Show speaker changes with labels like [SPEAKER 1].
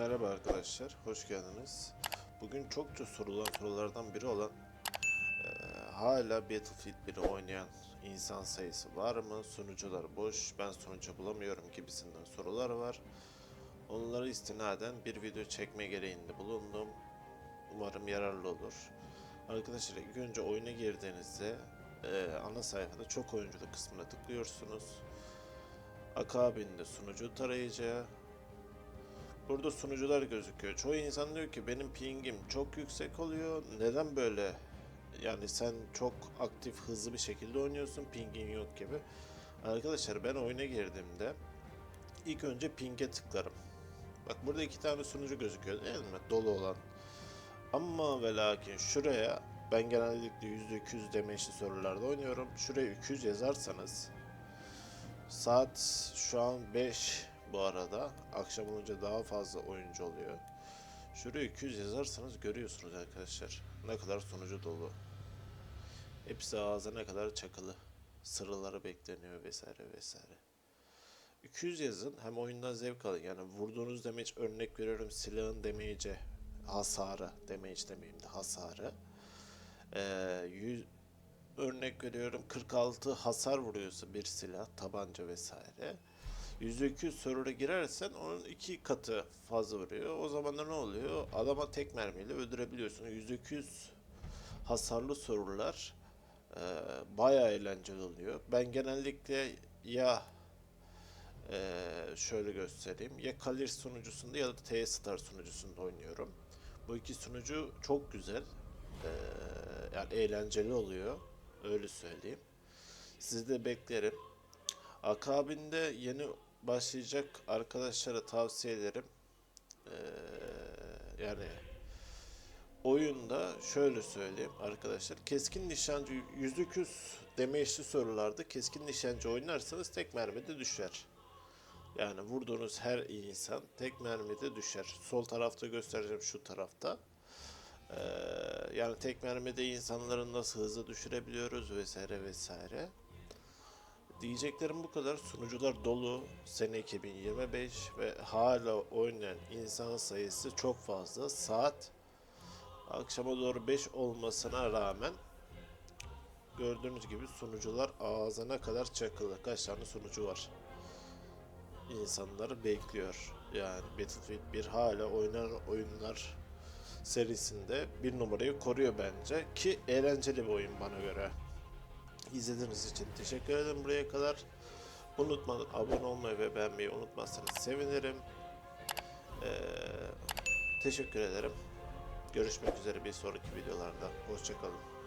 [SPEAKER 1] Merhaba arkadaşlar, hoş geldiniz. Bugün çokça sorulan sorulardan biri olan eee, hala Battlefield 1'i oynayan insan sayısı var mı? Sunucular boş, ben sunucu bulamıyorum gibisinden sorular var. Onları istinaden bir video çekme gereğinde bulundum. Umarım yararlı olur. Arkadaşlar ilk önce oyuna girdiğinizde eee, ana sayfada çok oyunculu kısmına tıklıyorsunuz. Akabinde sunucu tarayıcıya, Burada sunucular gözüküyor. Çoğu insan diyor ki benim pingim çok yüksek oluyor. Neden böyle? Yani sen çok aktif, hızlı bir şekilde oynuyorsun, pingin yok gibi. Arkadaşlar ben oyuna girdiğimde ilk önce ping'e tıklarım. Bak burada iki tane sunucu gözüküyor değil mi? Dolu olan. Ama ve lakin şuraya ben genellikle %200 demeçli sorularda oynuyorum. Şuraya 200 yazarsanız Saat şu an 5 bu arada. Akşam olunca daha fazla oyuncu oluyor. Şuraya 200 yazarsanız görüyorsunuz arkadaşlar. Ne kadar sonucu dolu. Hepsi ağzına kadar çakılı. Sıraları bekleniyor vesaire vesaire. 200 yazın hem oyundan zevk alın. Yani vurduğunuz demeç örnek veriyorum silahın demeyece hasarı demeç demeyeyim de hasarı. Ee, 100, örnek veriyorum 46 hasar vuruyorsa bir silah, tabanca vesaire. %200 server'a girersen onun iki katı fazla vuruyor. O zaman da ne oluyor? Adama tek mermiyle öldürebiliyorsun. %200 hasarlı serverlar e, bayağı eğlenceli oluyor. Ben genellikle ya e, şöyle göstereyim. Ya Kalir sunucusunda ya da T-Star sunucusunda oynuyorum. Bu iki sunucu çok güzel. E, yani eğlenceli oluyor. Öyle söyleyeyim. Sizi de beklerim. Akabinde yeni başlayacak arkadaşlara tavsiye ederim. Ee, yani oyunda şöyle söyleyeyim arkadaşlar. Keskin nişancı %200 demeçli sorularda keskin nişancı oynarsanız tek mermide düşer. Yani vurduğunuz her insan tek mermide düşer. Sol tarafta göstereceğim şu tarafta. Ee, yani tek mermide insanları nasıl hızlı düşürebiliyoruz vesaire vesaire. Diyeceklerim bu kadar. Sunucular dolu. Sene 2025 ve hala oynayan insan sayısı çok fazla. Saat akşama doğru 5 olmasına rağmen gördüğünüz gibi sunucular ağzına kadar çakılı. Kaç tane sunucu var? İnsanları bekliyor. Yani Battlefield 1 hala oynanan oyunlar serisinde bir numarayı koruyor bence ki eğlenceli bir oyun bana göre. İzlediğiniz için teşekkür ederim buraya kadar. Unutmadan abone olmayı ve beğenmeyi unutmazsanız sevinirim. Ee, teşekkür ederim. Görüşmek üzere bir sonraki videolarda. Hoşçakalın.